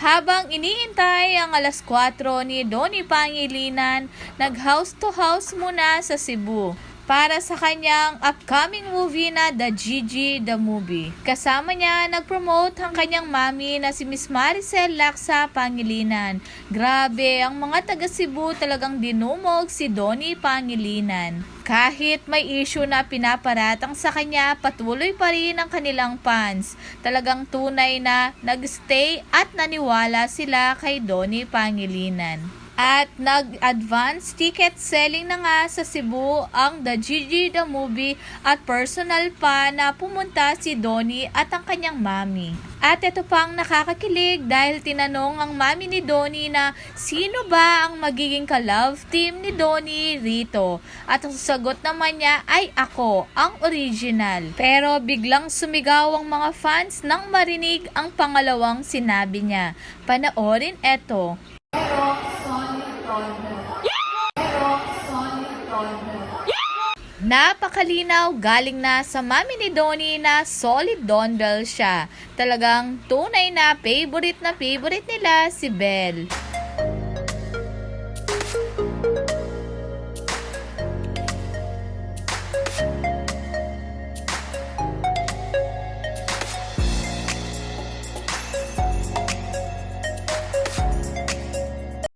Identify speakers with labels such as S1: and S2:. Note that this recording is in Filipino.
S1: Habang iniintay ang alas 4 ni Donnie Pangilinan, nag-house to house muna sa Cebu para sa kanyang upcoming movie na The Gigi The Movie. Kasama niya nag-promote ang kanyang mami na si Miss Maricel Laksa Pangilinan. Grabe, ang mga taga Cebu talagang dinumog si Donnie Pangilinan. Kahit may issue na pinaparatang sa kanya, patuloy pa rin ang kanilang fans. Talagang tunay na nagstay at naniwala sila kay Donnie Pangilinan. At nag-advance ticket selling na nga sa Cebu ang The Gigi The Movie at personal pa na pumunta si Donnie at ang kanyang mami. At ito pang nakakakilig dahil tinanong ang mami ni Donnie na sino ba ang magiging ka-love team ni Donnie rito. At ang sagot naman niya ay ako, ang original. Pero biglang sumigaw ang mga fans nang marinig ang pangalawang sinabi niya. Panoorin eto. Napakalinaw galing na sa mami ni Donnie na solid dondel siya. Talagang tunay na favorite na favorite nila si Belle.